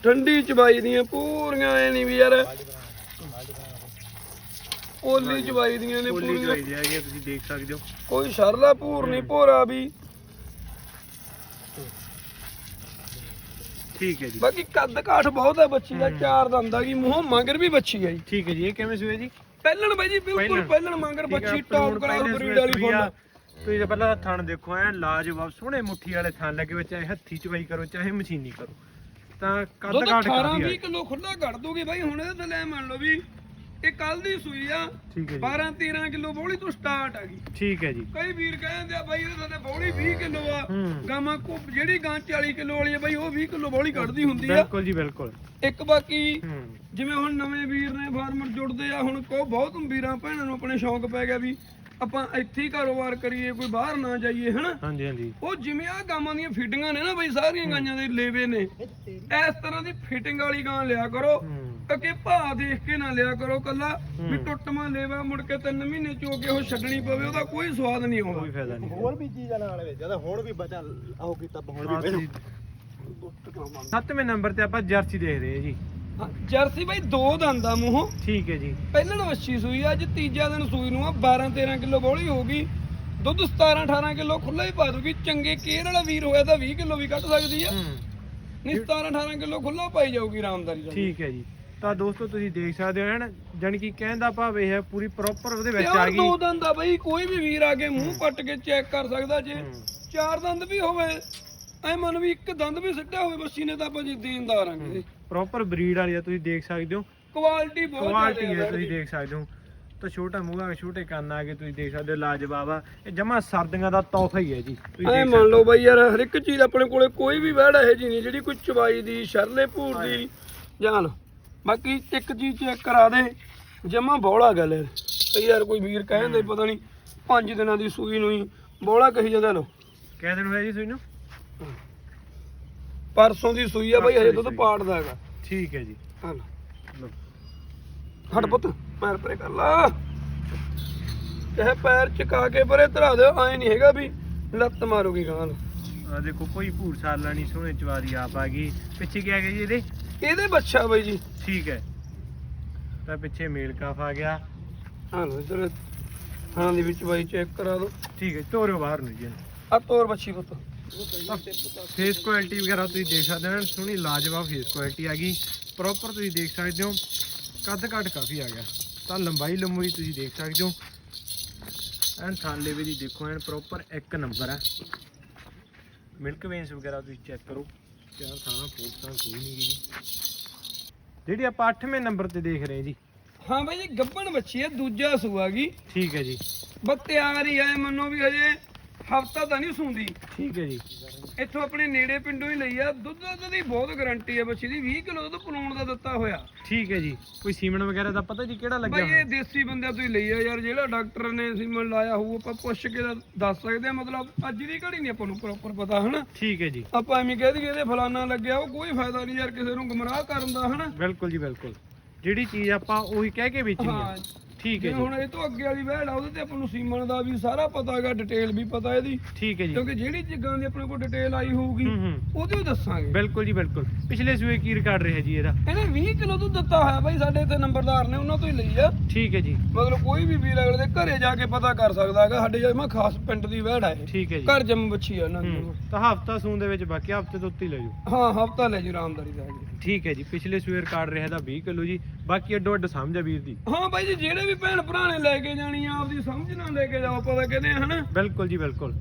[SPEAKER 2] ਠੰਡੀ ਚਬਾਈ ਦੀਆਂ ਪੂਰੀਆਂ ਐ ਨਹੀਂ ਵੀ ਯਾਰ। ਓਲੀ ਚਬਾਈ ਦੀਆਂ ਨੇ
[SPEAKER 1] ਕੋਲੀ
[SPEAKER 2] ਪੂਰੀਆਂ।
[SPEAKER 1] ਚਾਹੀਦੀ ਹੈਗੀ ਆ, ਤੁਸੀਂ ਦੇਖ ਸਕਦੇ ਹੋ।
[SPEAKER 2] ਕੋਈ ਸ਼ਰਲਾ ਭੂਰ ਨਹੀਂ ਭੋਰਾ ਵੀ।
[SPEAKER 1] ਠੀਕ ਹੈ ਜੀ।
[SPEAKER 2] ਬਾਕੀ ਕੱਦ ਕਾਠ ਬਹੁਤ ਹੈ ਬੱਚੀ ਦਾ ਚਾਰ ਦੰਦ ਆ ਗਈ ਮੂੰਹੋਂ ਮੰਗਰ ਵੀ ਬੱਚੀ ਆ ਜੀ।
[SPEAKER 1] ਠੀਕ ਹੈ ਜੀ ਇਹ ਕਿਵੇਂ ਸੂਏ ਜੀ?
[SPEAKER 2] ਪਹਿਲਣ ਬਾਈ ਜੀ ਬਿਲਕੁਲ
[SPEAKER 1] ਪਹਿਲਣ।
[SPEAKER 2] ਪਹਿਲਣ ਮੰਗਰ
[SPEAKER 1] ਠੀਕ
[SPEAKER 2] ਬੱਚੀ ਟੌਪ ਕਲਾਸ
[SPEAKER 1] ਪਹਿਲੇ
[SPEAKER 2] ਬਰੀਡ
[SPEAKER 1] ਸੂਏ
[SPEAKER 2] ਵਾਲੀ ਫੁੱਲ
[SPEAKER 1] ਆ। ਤੁਸੀਂ ਤਾਂ ਪਹਿਲਾਂ ਥਣ ਦੇਖੋ ਐ ਲਾਜਵਾਬ ਸੋਹਣੇ ਮੁੱਠੀ ਵਾਲੇ ਥਣ ਲੱਗੇ ਹੋਏ ਚਾਹੇ ਹੱਥੀ ਚਵਾਈ ਕਰੋ ਚਾਹੇ ਮਸ਼ੀਨੀ ਕਰੋ ਤਾਂ ਕੱਦ
[SPEAKER 2] ਦੁੱਧ
[SPEAKER 1] ਕਾਠ
[SPEAKER 2] 18
[SPEAKER 1] ਕਾਫੀ
[SPEAKER 2] 20
[SPEAKER 1] ਹੈ
[SPEAKER 2] ਕਿਲੋ ਖੁੱਲਾ ਕੱਢ ਦੋਗੇ ਬਾਈ ਹੁਣ ਇਹਦੇ ਥੱਲੇ ਮੰਨ ਲਓ ਵੀ ਇਹ ਕੱਲ ਦੀ ਸੂਈ ਆ।
[SPEAKER 1] ਠੀਕ ਹੈ ਜੀ।
[SPEAKER 2] 12 13 ਕਿਲੋ ਬੋਲੀ ਤੋਂ ਸਟਾਰਟ ਆ ਗਈ
[SPEAKER 1] ਠੀਕ ਹੈ ਜੀ।
[SPEAKER 2] ਕਈ ਵੀਰ ਕਹਿੰਦੇ ਆ ਬਾਈ ਇਹਦੇ ਥੱਲੇ ਬੋਲੀ 20 ਕਿਲੋ ਆ।
[SPEAKER 1] ਹੂੰ।
[SPEAKER 2] ਗਾਵਾਂ ਕੋ ਜਿਹੜੀ ਗਾਂ 40 ਕਿਲੋ ਵਾਲੀ ਆ ਬਾਈ ਉਹ 20 ਕਿਲੋ ਬੋਲੀ ਕੱਢਦੀ ਹੁੰਦੀ ਆ।
[SPEAKER 1] ਬਿਲਕੁਲ ਜੀ ਬਿਲਕੁਲ।
[SPEAKER 2] ਇੱਕ ਬਾਕੀ
[SPEAKER 1] ਹੂੰ।
[SPEAKER 2] ਜਿਵੇਂ ਹੁਣ ਨਵੇਂ ਵੀਰ ਨੇ ਫਾਰਮਰ ਜੁੜਦੇ ਆ ਹੁਣ ਕੋ ਬਹੁਤ ਵੀਰਾਂ ਭੈਣਾਂ ਨੂੰ ਆਪਣੇ ਸ਼ੌਂਕ ਪੈ ਗਿਆ ਵੀ ਆਪਾਂ ਇੱਥੇ ਹੀ ਕਾਰੋਬਾਰ ਕਰੀਏ ਕੋਈ ਬਾਹਰ ਨਾ ਜਾਈਏ ਹਨਾ?
[SPEAKER 1] ਹਾਂਜੀ ਹਾਂਜੀ।
[SPEAKER 2] ਉਹ ਜਿਵੇਂ ਆ ਗਾਵਾਂ ਦੀਆਂ ਫੀਡਿੰਗਾਂ ਨੇ ਨਾ ਬਈ ਸਾਰੀਆਂ ਗਾਈਆਂ ਦੇ ਲੇਵੇ ਨੇ। ਇਸ ਤਰ੍ਹਾਂ ਦੀ ਫਿਟਿੰਗ ਵਾਲੀ ਗਾਂ ਲਿਆ ਕਰੋ।
[SPEAKER 1] ਹੂੰ।
[SPEAKER 2] ਅੱਗੇ ਭਾਅ ਦੇਖ ਕੇ ਨਾ ਲਿਆ ਕਰੋ ਕੱਲਾ। ਵੀ
[SPEAKER 1] ਹੂੰ।
[SPEAKER 2] ਟੁੱਟਵਾਂ ਲੇਵਾ ਮੁੜ ਕੇ 3 ਮਹੀਨੇ ਚੋ ਕੇ ਉਹ ਛੱਡਣੀ ਪਵੇ ਉਹਦਾ ਕੋਈ ਸਵਾਦ ਨਹੀਂ
[SPEAKER 1] ਕੋਈ
[SPEAKER 2] ਆਉਂਦਾ
[SPEAKER 1] ਫਾਇਦਾ ਨਹੀਂ।
[SPEAKER 3] ਹੋਰ ਵੀ ਚੀਜ਼ਾਂ ਨਾਲ ਵਿੱਚ ਜਦ ਹੁਣ ਵੀ ਬਚਾ ਆਓ ਕੀਤਾ ਹੁਣ
[SPEAKER 1] ਹਾਂ,
[SPEAKER 3] ਵੀ
[SPEAKER 1] ਤੁਸੀਂ- ਸੱਤਵੇਂ ਨੰਬਰ ਤੇ ਆਪਾਂ ਜਰਸੀ ਦੇਖ ਰਹੇ ਹਾਂ ਜੀ।
[SPEAKER 2] ਹਾਂ, ਜਰਸੀ ਬਾਈ ਦੋ ਦੰਦਾ ਮੂੰਹੋਂ।
[SPEAKER 1] ਠੀਕ ਹੈ ਜੀ।
[SPEAKER 2] ਪਹਿਲਣ ਵੱਛੀ ਸੂਈ ਅੱਜ ਤੀਜਾ ਦਿਨ ਸੂਈ ਨੂੰ ਆ 12 13 ਕਿਲੋ ਬੋਲੀ ਹੋਊਗੀ ਦੁੱਧ 17 18 ਕਿਲੋ ਖੁੱਲਾ ਹੀ ਪਾ ਦੂਗੀ ਚੰਗੇ ਕੇਰ ਵਾਲਾ ਵੀਰ ਹੋਇਆ ਤਾਂ 20 ਕਿਲੋ ਵੀ ਕੱਢ ਸਕਦੀ ਆ।
[SPEAKER 1] ਹੂੰ।
[SPEAKER 2] ਨਹੀਂ 17 18 ਕਿਲੋ ਖੁੱਲਾ ਪਾਈ ਜਾਊਗੀ ਆਰਾਮਦਾਰੀ ਨਾਲ।
[SPEAKER 1] ਠੀਕ ਹੈ ਜੀ। ਤਾਂ ਦੋਸਤੋ ਤੁਸੀਂ ਦੇਖ ਸਕਦੇ ਹੋ ਹਨ ਜਾਣੀ ਕਿ ਕਹਿਣ ਦਾ ਭਾਵ ਇਹ ਹੈ ਪੂਰੀ ਪ੍ਰੋਪਰ ਉਹਦੇ ਵਿੱਚ ਆ ਗਈ।
[SPEAKER 2] ਦੋ ਦੰਦ ਆ ਬਈ ਕੋਈ ਵੀ ਵੀਰ ਆ ਕੇ ਮੂੰਹ ਪੱਟ ਕੇ ਚੈੱਕ ਕਰ ਸਕਦਾ ਜੇ। ਚਾਰ ਦੰਦ ਵੀ ਹੋਵੇ ਐ ਮਨ ਵੀ ਇੱਕ ਦੰਦ ਵੀ ਸਿੱਟਿਆ ਹੋਵੇ ਬੱਸੀ ਨੇ ਤਾਂ ਆਪਾਂ ਜੀ ਦੇਣਦਾਰ ਆਂਗੇ
[SPEAKER 1] ਪ੍ਰੋਪਰ ਬਰੀਡ ਵਾਲੀ ਆ ਤੁਸੀਂ ਦੇਖ ਸਕਦੇ ਹੋ।
[SPEAKER 2] ਕੁਆਲਿਟੀ ਬਹੁਤ
[SPEAKER 1] ਕੁਆਲਿਟੀ
[SPEAKER 2] ਜ਼ਿਆਦਾ
[SPEAKER 1] ਹੈ ਤੁਸੀਂ ਦੇਖ ਸਕਦੇ ਹੋ। ਤਾਂ ਛੋਟਾ ਮੂੰਹ ਆ ਛੋਟੇ ਕੰਨ ਆ ਕੇ ਤੁਸੀਂ ਦੇਖ ਸਕਦੇ ਹੋ ਲਾਜਵਾਬ ਆ। ਇਹ ਜਮਾ ਸਰਦੀਆਂ ਦਾ ਤੋਹਫਾ ਹੀ ਹੈ ਜੀ। ਤੁਸੀਂ
[SPEAKER 2] ਐ
[SPEAKER 1] ਦੇਖ
[SPEAKER 2] ਮੰਨ ਲਓ ਬਈ ਯਾਰ ਹਰ ਇੱਕ ਚੀਜ਼ ਆਪਣੇ ਕੋਲੇ ਕੋਈ ਵੀ ਵਹਿੜ ਇਹੋ ਜੀ ਨਹੀਂ ਜਿਹੜੀ ਕੋਈ ਚਵਾਈ ਦੀ ਸ਼ਰਲੇ ਭੂਰ ਦੀ ਜਾਨ ਬਾਕੀ ਇੱਕ ਚੀਜ਼ ਚੈੱਕ ਕਰਾ ਦੇ ਜਮਾ ਬੋਲਾ ਗੱਲ ਹੈ। ਕਈ ਯਾਰ ਕੋਈ ਵੀਰ ਕਹਿੰਦੇ ਪਤਾ ਨਹੀਂ ਪੰਜ ਦਿਨਾਂ ਦੀ ਸੂਈ ਨੂੰ ਹੀ ਬੋਲਾ ਕਹੀ ਜਾਂਦਾ ਲੋ
[SPEAKER 1] ਕਿਹ ਦਿਨ ਹੋਇਆ ਜੀ ਸੂਈ ਨੂੰ?
[SPEAKER 2] ਪਰਸੋਂ ਦੀ ਸੂਈ ਆ ਬਾਈ ਹਜੇ
[SPEAKER 1] ਦੀ
[SPEAKER 2] ਦੁੱਧ। ਪਾੜਦਾ ਹੈਗਾ।
[SPEAKER 1] ਠੀਕ ਹੈ ਜੀ।
[SPEAKER 2] ਹਲ
[SPEAKER 1] ਲਓ।
[SPEAKER 2] ਹਟ ਪੁੱਤ ਪੈਰ ਪਰੇ ਕਰ ਲਾ। ਇਹ ਪੈਰ ਚਕਾ ਕੇ ਪਰੇ ਧਰਾ ਦਿਓ ਐ ਨਹੀਂ ਹੈਗਾ ਵੀ ਲੱਤ ਮਾਰੂਗੀ ਗਾਂ ਨੂੰ
[SPEAKER 1] ਆ ਦੇਖੋ ਕੋਈ ਭੂਰ ਸਾਲਾ ਨਹੀਂ ਸੋਹਣੇ ਚਵਾਰੀ ਆਪ ਆ ਗਈ। ਪਿੱਛੇ ਕੀ ਆ ਗਿਆ ਜੀ ਇਹਦੇ?
[SPEAKER 2] ਇਹਦੇ ਬੱਚਾ ਬਾਈ ਜੀ।
[SPEAKER 1] ਠੀਕ ਹੈ। ਤਾਂ ਪਿੱਛੇ ਮੇਲ ਕਾਫ ਆ ਗਿਆ।
[SPEAKER 2] ਹਲ ਇਧਰ ਥਾਂ ਦੇ ਵਿੱਚ ਬਾਈ ਚੈੱਕ ਕਰਾ ਦੋ।
[SPEAKER 1] ਠੀਕ ਹੈ ਤੋਰਿਓ ਬਾਹਰ ਨੂੰ ਜੀ
[SPEAKER 2] ਆ ਤੋਰ ਬੱਚੀ ਪੁੱਤ।
[SPEAKER 1] ਫੇਸ ਕੁਆਲਿਟੀ ਵਗੈਰਾ ਤੁਸੀਂ ਦੇਖ ਸਕਦੇ ਹੋ ਸੋਹਣੀ ਲਾਜਵਾਬ ਫੇਸ ਕੁਆਲਿਟੀ ਆ ਗਈ। ਪ੍ਰੋਪਰ ਤੁਸੀਂ ਦੇਖ ਸਕਦੇ ਹੋ ਕੱਦ ਕੱਟ ਕਾਫੀ ਆ ਗਿਆ। ਤਾਂ ਲੰਬਾਈ ਲੰਬੂਈ ਤੁਸੀਂ ਦੇਖ ਸਕਦੇ ਹੋ। ਐਨ ਥਾਲੇ ਵੀ ਦੀ ਦੇਖੋ ਐਨ ਪ੍ਰੋਪਰ ਇੱਕ ਨੰਬਰ ਹੈ ਮਿਲਕ ਵੇਨਸ ਵਗੈਰਾ ਤੁਸੀਂ ਚੈੱਕ ਕਰੋ। ਚਾਰ ਥਾਂ ਫੂਟ ਤਾਂ ਕੋਈ ਨਹੀਂ ਗੀ ਜਿਹੜੀ ਆਪਾਂ 8ਵੇਂ ਨੰਬਰ ਤੇ ਦੇਖ ਰਹੇ ਜੀ।
[SPEAKER 2] ਹਾਂ ਬਾਈ ਜੀ ਗੱਬਣ ਬੱਚੀ ਹੈ ਦੂਜਾ ਸੂਆ ਗਈ
[SPEAKER 1] ਠੀਕ ਹੈ ਜੀ।
[SPEAKER 2] ਬਸ ਤਿਆਰ ਹੀ ਐ ਮੰਨੋ ਵੀ ਹਜੇ ਹਫਤਾ ਤਾਂ ਨਹੀਂ ਸੂੰਦੀ।
[SPEAKER 1] ਠੀਕ ਹੈ ਜੀ।
[SPEAKER 2] ਇੱਥੋਂ ਆਪਣੇ ਨੇੜੇ ਪਿੰਡੋਂ ਹੀ ਲਈ ਆ। ਦੁੱਧ ਦੁੱਧ ਦੀ ਬਹੁਤ ਗਾਰੰਟੀ ਹੈ ਬੱਚੀ ਦੀ। 20 ਕਿਲੋ ਦੁੱਧ ਪਲਾਉਣ ਦਾ ਦਿੱਤਾ ਹੋਇਆ।
[SPEAKER 1] ਠੀਕ ਹੈ ਜੀ। ਕੋਈ ਸੀਮਨ ਵਗੈਰਾ ਦਾ ਪਤਾ ਜੀ ਕਿਹੜਾ ਲੱਗਿਆ
[SPEAKER 2] ਬਾਈ ਇਹ ਦੇਸੀ ਬੰਦਿਆਂ ਤੋਂ ਹੀ ਲਈ ਆ ਯਾਰ। ਜਿਹੜਾ ਡਾਕਟਰ ਨੇ ਸੀਮਨ ਲਾਇਆ ਹੋਊ ਆਪਾਂ ਪੁੱਛ ਕੇ ਦੱਸ ਸਕਦੇ ਆ। ਮਤਲਬ ਅੱਜ ਦੀ ਘੜੀ ਨਹੀਂ ਆਪਾਂ ਨੂੰ ਪ੍ਰੋਪਰ ਪਤਾ ਹਨਾ?
[SPEAKER 1] ਠੀਕ ਹੈ ਜੀ।
[SPEAKER 2] ਆਪਾਂ ਐਵੇਂ ਕਹਿ ਦਈਏ ਇਹਦੇ ਫਲਾਨਾ ਲੱਗਿਆ ਉਹ ਕੋਈ ਫਾਇਦਾ ਨਹੀਂ ਯਾਰ ਕਿਸੇ ਨੂੰ। ਗੁੰਮਰਾਹ ਕਰਨ ਦਾ ਹਨਾ?
[SPEAKER 1] ਬਿਲਕੁਲ ਜੀ ਬਿਲਕੁਲ। ਜਿਹੜੀ ਚੀਜ਼ ਆਪਾਂ ਉਹੀ ਕਹਿ ਕੇ ਵੇਚਣੀ
[SPEAKER 2] ਹਾਂ।
[SPEAKER 1] ਆ ਠੀਕ ਹੈ ਜੀ
[SPEAKER 2] ਹੁਣ ਇਹ ਤੋਂ ਅੱਗੇ ਵਾਲੀ ਵਹਿੜ ਆ ਉਹਦੇ ਤੇ ਆਪਾਂ ਨੂੰ ਸੀਮਨ ਦਾ ਵੀ ਸਾਰਾ ਪਤਾ ਹੈਗਾ ਡਿਟੇਲ ਵੀ ਪਤਾ ਇਹਦੀ।
[SPEAKER 1] ਠੀਕ ਹੈ ਜੀ।
[SPEAKER 2] ਕਿਉਂਕਿ ਜਿਹੜੀ ਚੀਜ਼ਾਂ ਦੀ ਆਪਣੇ ਕੋਲ ਡਿਟੇਲ ਆਈ ਹੋਊਗੀ
[SPEAKER 1] ਹੂੰ ਹੂੰ।
[SPEAKER 2] ਉਹਦੇ ਹੀ ਦੱਸਾਂਗੇ।
[SPEAKER 1] ਬਿਲਕੁਲ ਜੀ ਬਿਲਕੁਲ। ਪਿਛਲੇ ਸੂਏ ਕੀ ਰਿਕਾਰਡ ਰਿਹਾ ਜੀ ਇਹਦਾ?
[SPEAKER 2] ਇਹਨੇ 20 ਕਿਲੋ ਦੁੱਧ ਦਿੱਤਾ ਹੋਇਆ ਬਾਈ ਸਾਡੇ ਇੱਥੇ ਨੰਬਰਦਾਰ ਨੇ ਉਹਨਾਂ ਤੋਂ ਹੀ ਲਈ ਆ।
[SPEAKER 1] ਠੀਕ ਹੈ ਜੀ।
[SPEAKER 2] ਮਤਲਬ ਕੋਈ ਵੀ ਵੀਰ ਅਗਲੇ ਦੇ ਘਰੇ ਜਾ ਕੇ ਪਤਾ ਕਰ ਸਕਦਾ ਹੈਗਾ ਸਾਡੇ ਜਿਵੇਂ ਖਾਸ ਪਿੰਡ ਦੀ ਵਹਿੜ ਆ ਇਹ।
[SPEAKER 1] ਠੀਕ ਹੈ ਜੀ।
[SPEAKER 2] ਘਰ ਜੰਮ ਬੱਚੀ ਆ ਇਹਨਾਂ ਦੀ।
[SPEAKER 1] ਹੂੰ। ਤਾਂ ਹਫਤਾ ਸੂਨ ਦੇ ਵਿੱਚ ਬਾਕੀ ਹਫ਼ਤੇ ਤੋਂ ਉੱਤੇ ਹੀ ਲੈ ਜਾਓ।
[SPEAKER 2] ਹਾਂ ਹਫਤਾ ਲੈ ਜੀ ਆਰਾਮਦਾਰੀ ਦਾ ਜੀ
[SPEAKER 1] ਠੀਕ ਹੈ ਜੀ ਪਿਛਲੇ ਸੂਏ ਰਿਕਾਰਡ ਰਿਹਾ ਦਾ 20 ਕਿਲੋ ਜੀ ਬਾਕੀ ਅੱਡੋ ਅੱਡ ਸਮਝ ਆ ਵੀਰ ਦੀ।
[SPEAKER 2] ਹਾਂ ਬਾਈ ਜੀ ਜਿਹੜੇ ਵੀ ਭੈਣ ਭਰਾ ਨੇ ਲੈ ਕੇ ਜਾਣੀ ਆ ਆਪਦੀ ਸਮਝ ਨਾਲ ਲੈ ਕੇ ਜਾਓ ਪਤਾ ਕਹਿੰਦੇ ਆ ਹਨਾ?
[SPEAKER 1] ਬਿਲਕੁਲ ਜੀ ਬਿਲਕੁਲ।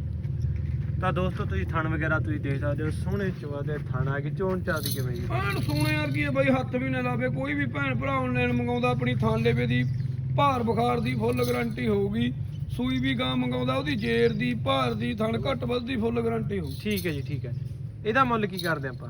[SPEAKER 1] ਤਾਂ ਦੋਸਤੋ ਤੁਸੀਂ ਥਣ ਵਗੈਰਾ ਤੁਸੀਂ ਦੇਖ ਸਕਦੇ ਹੋ ਸੋਹਣੇ ਚਵਾ ਦੇ ਥਣ ਆ ਗਏ ਚੋਣ ਚਾਦੀ ਕਿਵੇਂ ਜੀ?
[SPEAKER 2] ਭੈਣ ਸੋਨੇ ਯਾਰ ਕੀ ਹੈ ਬਾਈ ਹੱਥ ਵੀ ਨਾ ਲਾਵੇ ਕੋਈ ਵੀ ਭੈਣ ਭਰਾ ਆਨਲਾਈਨ ਮੰਗਾਉਂਦਾ ਆਪਣੀ ਥਾਂ ਲੇਵੇ ਦੀ ਭਾਰ ਬੁਖਾਰ ਦੀ ਫੁੱਲ ਗਾਰੰਟੀ ਹੋਊਗੀ। ਸੂਈ ਵੀ ਗਾਂ ਮੰਗਾਉਂਦਾ ਉਹਦੀ ਜੇਰ ਦੀ ਭਾਰ ਦੀ ਥਣ ਘੱਟ ਵੱਧ ਦੀ ਫੁੱਲ ਗਾਰੰਟੀ ਹੋਊਗੀ
[SPEAKER 1] ਠੀਕ ਹੈ ਜੀ ਠੀਕ ਹੈ। ਇਹਦਾ ਮੁੱਲ ਕੀ ਕਰਦੇ ਆਪਾਂ?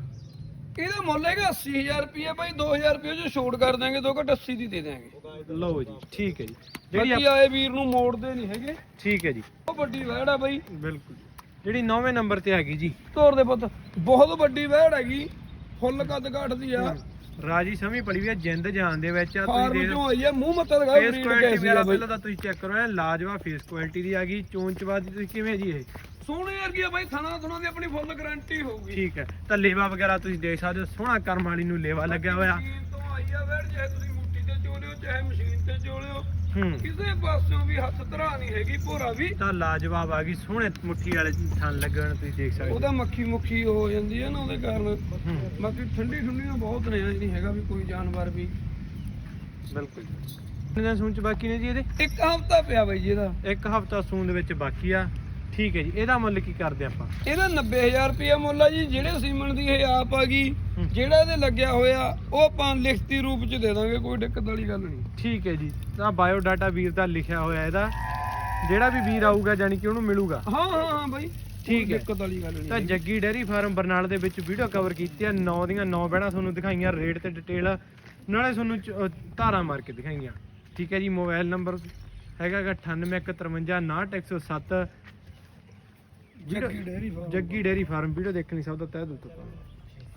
[SPEAKER 2] ਇਹਦਾ ਮੁੱਲ ਹੈਗਾ 80000 ਰੁਪਏ ਬਾਈ 2000 ਰੁਪਏ ਜੋ ਛੋਟ ਕਰ ਦਾਂਗੇ ਦੋ ਘੱਟ 80 ਦੀ ਦੇ ਦਾਂਗੇ
[SPEAKER 1] ਲਓ ਜੀ ਠੀਕ ਹੈ ਜੀ। ਜਿਹੜੀ
[SPEAKER 2] ਆਏ ਵੀਰ ਨੂੰ ਮੋੜਦੇ ਨਹੀਂ ਹੈਗੇ।
[SPEAKER 1] ਠੀਕ ਹੈ ਜੀ।
[SPEAKER 2] ਉਹ ਵੱਡੀ ਵਹਿੜ ਆ ਬਾਈ।
[SPEAKER 1] ਬਿਲਕੁਲ ਜਿਹੜੀ 9ਵੇਂ ਨੰਬਰ ਤੇ ਹੈਗੀ ਜੀ।
[SPEAKER 2] ਤੋਰ ਦੇ ਪੁੱਤ ਬਹੁਤ ਵੱਡੀ ਵਹਿੜ ਹੈਗੀ। ਫੁੱਲ ਕੱਦ ਘੱਟਦੀ ਆ।
[SPEAKER 1] ਰਾਜੀ ਸਮੀ ਪੜੀ ਵੀ ਜਿੰਦ ਜਾਨ ਦੇ ਵਿੱਚ ਆ ਤੁਸੀਂ
[SPEAKER 2] ਚੋਂ ਆਈ ਆ ਮੂੰਹ ਮੱਥਾ ਲਗਾ
[SPEAKER 1] ਫੇਸ ਕੁਆਲਿਟੀ ਪਹਿਲਾਂ ਤਾਂ ਤੁਸੀਂ ਚੈੱਕ ਕਰੋ ਇਹ ਲਾਜਵਾਬ ਫੇਸ ਕੁਆਲਿਟੀ ਦੀ ਆ ਗਈ ਚੋਣ ਚਵਾ ਦੀ ਤੁਸੀਂ ਕਿਵੇਂ ਜੀ ਇਹ?
[SPEAKER 2] ਸੋਹਣੇ ਵਰਗੀ ਆ ਬਾਈ ਥਣਾ ਥਣਾ ਦੀ ਆਪਣੀ ਫੁੱਲ ਗਾਰੰਟੀ ਹੋਊਗੀ।
[SPEAKER 1] ਠੀਕ ਹੈ ਤਾਂ ਲੇਵਾ ਵਗੈਰਾ ਤੁਸੀਂ ਦੇਖ ਸਕਦੇ ਹੋ ਸੋਹਣਾ ਕਰਮ ਵਾਲੀ ਨੂੰ ਲੇਵਾ ਲੱਗਿਆ ਹੋਇਆ।
[SPEAKER 2] ਮਸ਼ੀਨ ਤੋਂ ਆਈ ਆ ਵਹਿੜ ਚਾਹੇ ਤੁਸੀਂ ਮੁੱਠੀ ਤੇ ਚੋਲਿਓ ਚਾਹੇ ਮਸ਼ੀਨ ਤੇ ਚੋਲਿਓ।
[SPEAKER 1] ਹੂੰ।
[SPEAKER 2] ਕਿਸੇ ਪਾਸਿਓਂ ਵੀ ਹੱਥ ਧਰਾ ਨਹੀਂ ਹੈਗੀ ਭੋਰਾ ਵੀ।
[SPEAKER 1] ਤਾਂ ਲਾਜਵਾਬ ਆ ਗਈ ਸੋਹਣੇ ਮੁੱਠੀ ਵਾਲੇ ਥਣ ਲੱਗਣ ਤੁਸੀਂ ਦੇਖ ਸਕਦੇ ਹੋ।
[SPEAKER 2] ਉਹਦਾ ਮੱਖੀ ਮੁੱਖੀ ਹੋ ਜਾਂਦੀ ਹੈ ਨਾ ਉਹਦੇ ਕਾਰਨ।
[SPEAKER 1] ਹੂੰ।
[SPEAKER 2] ਬਾਕੀ ਠੰਡੀ ਠੰਡੀਆਂ ਬਹੁਤ ਨੇ ਇਹ ਨਹੀਂ ਹੈਗਾ ਵੀ ਕੋਈ ਜਾਨਵਰ ਵੀ।
[SPEAKER 1] ਬਿਲਕੁਲ ਕਿੰਨੇ ਚ ਬਾਕੀ ਨੇ ਜੀ ਇਹਦੇ?
[SPEAKER 2] ਇੱਕ ਹਫਤਾ ਪਿਆ ਬਾਈ ਜੀ ਇਹਦਾ।
[SPEAKER 1] ਇੱਕ ਹਫਤਾ ਸੂਨ ਦੇ ਵਿੱਚ ਬਾਕੀ ਆ। ਠੀਕ ਹੈ ਜੀ ਇਹਦਾ ਮੁੱਲ ਕੀ ਕਰਦੇ ਆਪਾਂ?
[SPEAKER 2] ਇਹਦਾ 90000 ਰੁਪਏ ਮੁੱਲ ਆ ਜੀ ਜਿਹੜੇ ਸੀਮਨ ਦੀ ਇਹ ਆਪ ਆ ਗਈ। ਜਿਹੜਾ ਇਹਦੇ ਲੱਗਿਆ ਹੋਇਆ ਉਹ ਆਪਾਂ ਲਿਖਤੀ ਰੂਪ ਚ ਦੇ ਦਾਂਗੇ ਕੋਈ ਦਿੱਕਤ ਵਾਲੀ ਗੱਲ ਨਹੀਂ।
[SPEAKER 1] ਠੀਕ ਹੈ ਜੀ ਤਾਂ ਬਾਇਓ ਡਾਟਾ ਵੀਰ ਦਾ ਲਿਖਿਆ ਹੋਇਆ ਇਹਦਾ ਜਿਹੜਾ ਵੀ ਵੀਰ ਆਊਗਾ ਜਾਨੀ ਕਿ ਉਹਨੂੰ ਮਿਲੂਗਾ।
[SPEAKER 2] ਹਾਂ ਹਾਂ ਹਾਂ ਬਾਈ
[SPEAKER 1] ਠੀਕ ਹੈ।
[SPEAKER 2] ਦਿੱਕਤ ਵਾਲੀ ਗੱਲ
[SPEAKER 1] ਤਾਂ
[SPEAKER 2] ਨਹੀਂ
[SPEAKER 1] ਜੱਗੀ ਡੈਰੀ ਫਾਰਮ ਬਰਨਾਲ ਦੇ ਵਿੱਚ ਵੀਡੀਓ ਕਵਰ ਕੀਤੀ ਆ 9 ਦੀਆਂ 9 ਬਹਿਣਾ ਤੁਹਾਨੂੰ ਦਿਖਾਈਆਂ ਰੇਟ ਤੇ ਡਿਟੇਲ ਨਾਲੇ ਤੁਹਾਨੂੰ ਧਾਰਾਂ ਮਾਰ ਕੇ ਦਿਖਾਈਆਂ। ਠੀਕ ਹੈ ਜੀ ਮੋਬਾਈਲ ਨੰਬਰ ਹੈਗਾ ਗਾ 9815598107
[SPEAKER 2] ਜੱਗੀ ਡੇਅਰੀ ਫਾਰਮ।
[SPEAKER 1] ਵੀਡੀਓ ਦੇਖਣੀ ਸਭ ਦਾ ਤਹਿ ਦਿਲ ਤੋਂ